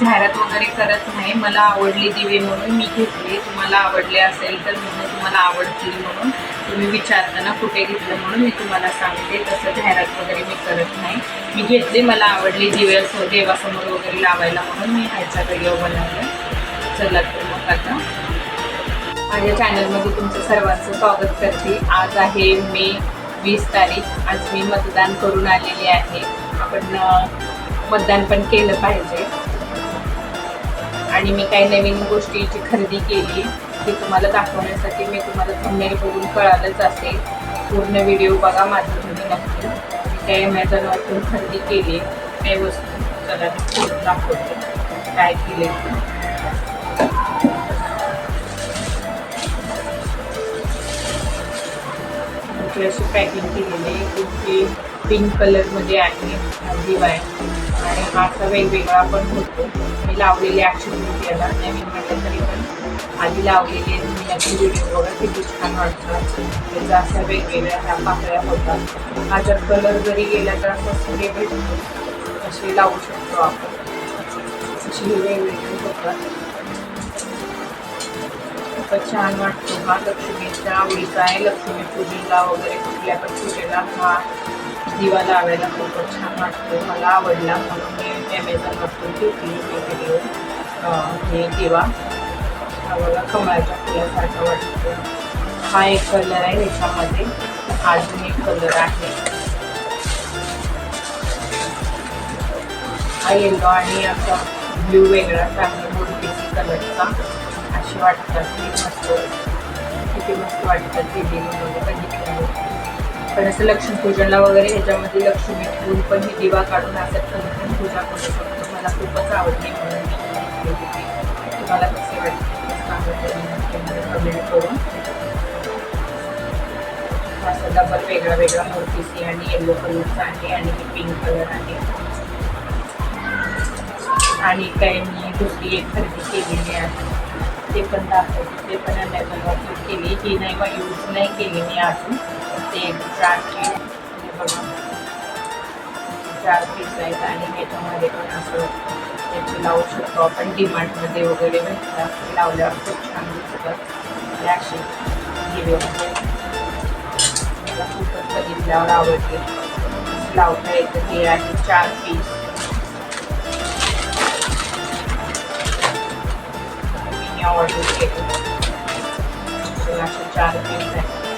जाहिरात वगैरे करत नाही. मला आवडली दिवे म्हणून मी घेतली. तुम्हाला आवडले असेल तर म्हणून तुम्हाला आवडतील म्हणून तुम्ही विचारताना कुठे घेतलं म्हणून मी तुम्हाला सांगते. तसं जाहिरात वगैरे मी करत नाही. मी घेतले. मला आवडली दिवे देवासमोर वगैरे लावायला म्हणून मी ह्याचा व्हिडिओ बनवला. चला तर मग आता माझ्या चॅनलमध्ये तुमचं सर्वांचं स्वागत करते. आज आहे मे वीस तारीख. आज मी मतदान करून आलेली आहे. आपण मतदान पण केलं पाहिजे. आणि मी काही नवीन गोष्टीची खरेदी केली ती तुम्हाला दाखवण्यासाठी मी तुम्हाला थंबनेल बघून कळालंच असेल. पूर्ण व्हिडिओ बघा माझं तुम्ही नक्की. मी काही ॲमेझॉनवरतून खरेदी केली काही वस्तू चला मी दाखवते. काय केले अशी पॅकिंग केलेली आहे. कुठली पिंक कलरमध्ये आहे हा दिवा आहे आणि हा असा वेगवेगळा पण होतो. मी लावलेली ॲक्च्युली याला नवीन म्हटलं तरी पण. आधी लावलेली आहे तुम्ही याची व्हिडिओ बघा किती छान वाटतं. त्याचा असा वेगवेगळ्या ह्या पाकळ्या होतात हा जर कलर जरी गेला तर असं सगळे भेटतो असे लावू शकतो आपण. अशी हे वेगवेगळे होतात. खूपच छान वाटतो. हा लक्ष्मीचा आवडीचा आहे. लक्ष्मी पूजेला वगैरे कुठल्या पण पूजेला हा दिवा लावायला खूपच छान वाटतो. मला आवडला. म्हणून मी ॲमेझॉनवरतून घेतली हे व्हिडिओ हे दिवा. हा बघा कमळाच्या फुलासारखा वाटतो. हा एक कलर आहे ह्याच्यामध्ये अजून एक कलर आहे. हा येलो आणि असा ब्ल्यू वेगळाच आहे मूर्तीची कलरचा अशी वाटतात. ती मस्त. किती मस्त वाटतात ती वगैरे बघितल्यावर पण असं लक्ष्मी पूजनला वगैरे ह्याच्यामध्ये लक्ष्मी ठेवून पण ही दिवा काढून असं पण पूजा करू शकतो. मला खूपच आवडली म्हणून मी तुम्हाला कसे वाटते कमेंट करून. असं डबल वेगळा वेगळा मूर्तीची आणि येलो कलरचा आहे आणि पिंक कलर आहे. आणि काही मी दुसरी एक खरेदी केलेली आहे. ते पण दाखवते. ते पण ॲमेझॉनवरती केली. ही नाही मग यूज नाही केली मी अजून. एक चार हे बघा. चार पीस आहेत आणि ह्याच्यामध्ये पण असं त्याची लावू शकतो. आपण डिमांडमध्ये वगैरे भेटतात लावल्यावर खूप छान दिसतात अशी दिवेमध्ये मला खूपच बघितल्यावर आवडते. लावता येतं हे आहे चार पीस मी ऑर्डर केलं. असे चार पीस आहे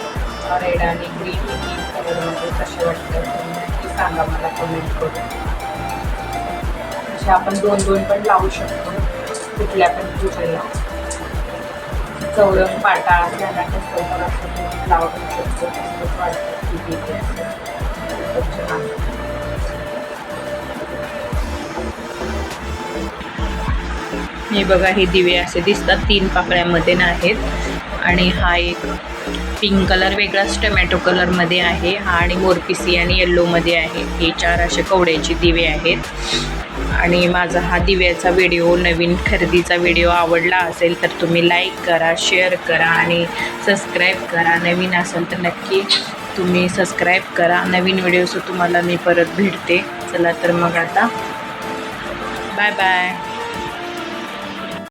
रेड आणि ग्रीन तीन कलरमध्ये कसे वाटतं नक्की सांगा मला कमेंट करून. असे आपण दोन दोन पण लावू शकतो कुठल्या पण पूजेला. चौरंग पाटा झाला कसं असं लावू शकतो तसंच वाटतं की तिथे खूपच छान हे बघा हे दिवे असे दिसतात तीन पाकळ्यामध्ये आहेत आणि हा एक पिंक कलर वेगळाच टमॅटो कलरमध्ये आहे. हा आणि मोरपिसी आणि येल्लोमध्ये आहे. हे चार असे कवड्याचे दिवे आहेत. आणि माझा हा दिव्याचा व्हिडिओ नवीन खरेदीचा व्हिडिओ आवडला असेल तर तुम्ही लाईक करा शेअर करा आणि सबस्क्राईब करा. नवीन असेल तर नक्की तुम्ही सबस्क्राईब करा. नवीन व्हिडिओचं तुम्हाला मी परत भेटते. चला तर मग आता. Bye bye